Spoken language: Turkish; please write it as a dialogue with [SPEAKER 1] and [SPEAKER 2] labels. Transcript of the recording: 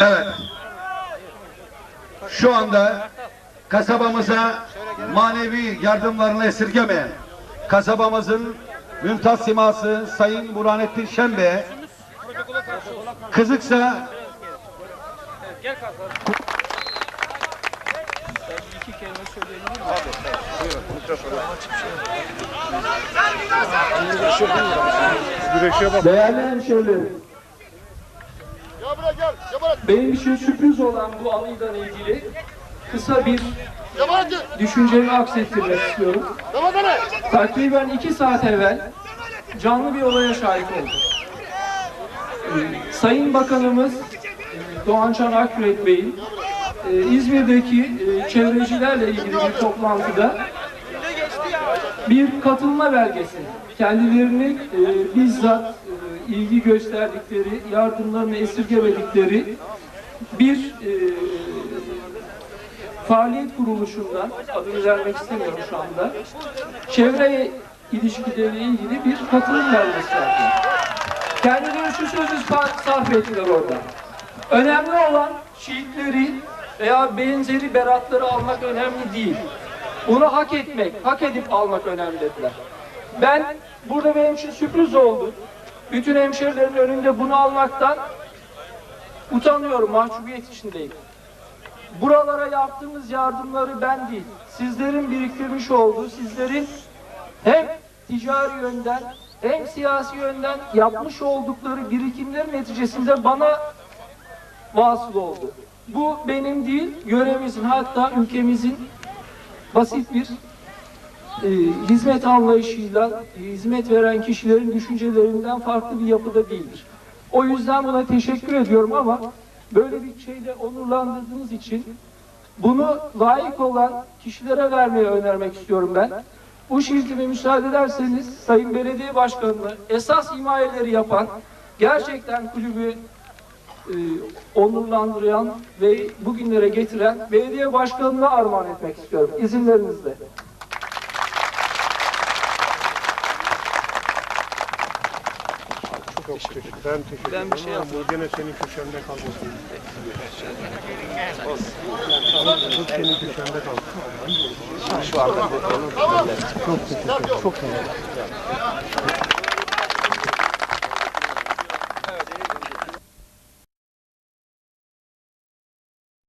[SPEAKER 1] Evet. Şu anda kasabamıza manevi yardımlarını esirgemeyen kasabamızın mümtaz siması Sayın Burhanettin Şenbe Kızıksa
[SPEAKER 2] Değerli hemşehrilerim, benim için sürpriz olan bu anıyla ilgili kısa bir düşüncemi aksettirmek istiyorum. Takriben iki saat evvel canlı bir olaya şahit oldum. Ee, Sayın Bakanımız Doğan Çan Akyürek Bey'in e, İzmir'deki e, çevrecilerle ilgili bir toplantıda bir katılma belgesi. Kendilerini e, bizzat e, ilgi gösterdikleri, yardımlarını esirgemedikleri bir e, faaliyet kuruluşundan, adını vermek istemiyorum şu anda, çevre ilişkileriyle ilgili bir katılım belgesi verdi. Kendileri şu sözü sar- sarf ettiler orada. Önemli olan şehitleri veya benzeri beratları almak önemli değil. Bunu hak etmek, hak edip almak önemli dediler. Ben burada benim için sürpriz oldu. Bütün hemşerilerin önünde bunu almaktan utanıyorum, mahcubiyet içindeyim. Buralara yaptığımız yardımları ben değil, sizlerin biriktirmiş olduğu, sizlerin hem ticari yönden hem siyasi yönden yapmış oldukları birikimler neticesinde bana vasıl oldu. Bu benim değil, yöremizin hatta ülkemizin basit bir e, hizmet anlayışıyla hizmet veren kişilerin düşüncelerinden farklı bir yapıda değildir. O yüzden buna teşekkür ediyorum ama böyle bir şeyle onurlandırdığınız için bunu layık olan kişilere vermeye önermek istiyorum ben. Bu şiirtime müsaade ederseniz Sayın Belediye Başkanı'nı esas himayeleri yapan, gerçekten kulübü e, onurlandıran ve bugünlere getiren belediye başkanına armağan etmek istiyorum izinlerinizle.
[SPEAKER 3] Çok teşekkür Ben teşekkür ederim. Ben bir şey yapmadım. Bu gene senin köşende kalmasın. Bu senin köşende kalsın. Şu anda çok teşekkür ederim. Çok teşekkür ederim.